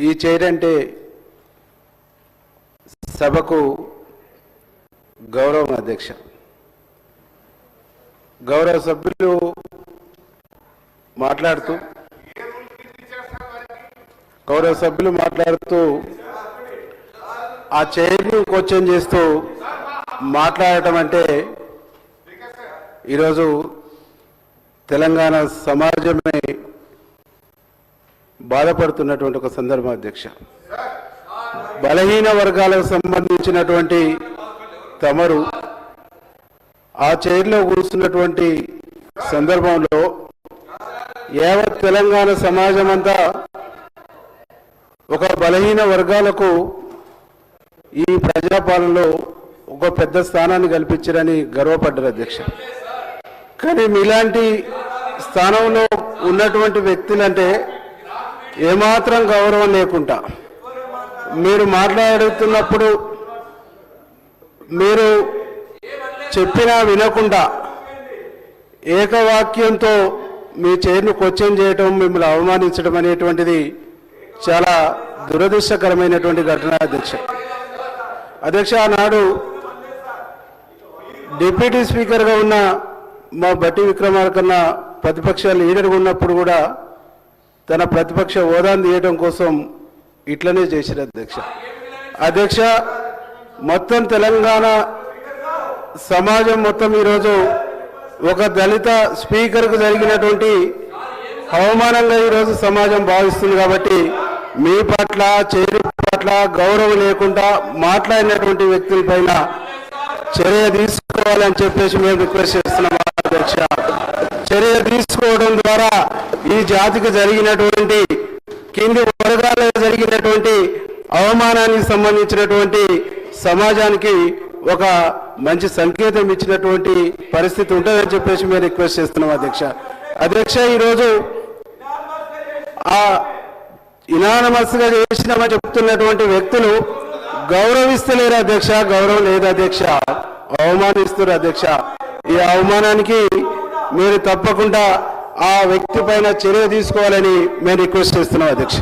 ఈ చైర్ అంటే సభకు గౌరవం అధ్యక్ష. గౌరవ సభ్యులు మాట్లాడుతూ గౌరవ సభ్యులు మాట్లాడుతూ ఆ చైర్ని క్వశ్చన్ చేస్తూ మాట్లాడటం అంటే ఈరోజు తెలంగాణ సమాజమే బాధపడుతున్నటువంటి ఒక సందర్భం అధ్యక్ష. బలహీన వర్గాలకు సంబంధించినటువంటి తమరు ఆ చైర్లో కూర్చున్నటువంటి సందర్భంలో యావత్ తెలంగాణ సమాజం అంతా ఒక బలహీన వర్గాలకు ఈ ప్రజాపాలనలో ఒక పెద్ద స్థానాన్ని కల్పించారని గర్వపడ్డారు అధ్యక్ష. కానీ మీలాంటి స్థానంలో ఉన్నటువంటి వ్యక్తులంటే ఏమాత్రం గౌరవం లేకుండా మీరు మాట్లాడుతున్నప్పుడు మీరు చెప్పినా వినకుండా ఏకవాక్యంతో మీ చైర్ను క్వశ్చన్ చేయటం మిమ్మల్ని అవమానించడం అనేటువంటిది చాలా దురదృష్టకరమైనటువంటి ఘటన అధ్యక్ష. అధ్యక్ష ఆనాడు డిప్యూటీ స్పీకర్గా ఉన్న మా బట్టి విక్రమార్కన్న ప్రతిపక్ష లీడర్గా ఉన్నప్పుడు కూడా తన ప్రతిపక్ష హోదాను తీయడం కోసం ఇట్లనే చేశారు అధ్యక్ష. అధ్యక్ష మొత్తం తెలంగాణ సమాజం మొత్తం ఈరోజు ఒక దళిత స్పీకర్కు జరిగినటువంటి అవమానంగా ఈరోజు సమాజం భావిస్తుంది కాబట్టి మీ పట్ల చేరి పట్ల గౌరవం లేకుండా మాట్లాడినటువంటి వ్యక్తులపైన చర్య తీసుకోవాలని చెప్పేసి మేము రిక్వెస్ట్ చేస్తున్నాం అధ్యక్ష చర్య తీసుకోవడం ద్వారా ఈ జాతికి జరిగినటువంటి కింది వర్గాలకు జరిగినటువంటి అవమానానికి సంబంధించినటువంటి సమాజానికి ఒక మంచి సంకేతం ఇచ్చినటువంటి పరిస్థితి ఉంటుందని చెప్పేసి మేము రిక్వెస్ట్ చేస్తున్నాం అధ్యక్ష. అధ్యక్ష ఈరోజు ఆ ఇనానమస్గా చేసినామని చెప్తున్నటువంటి వ్యక్తులు గౌరవిస్తలేరు అధ్యక్ష గౌరవం లేదు అధ్యక్ష. అవమానిస్తున్నారు అధ్యక్ష. ఈ అవమానానికి మీరు తప్పకుండా ఆ వ్యక్తి పైన చర్య తీసుకోవాలని మేము రిక్వెస్ట్ చేస్తున్నాం అధ్యక్ష.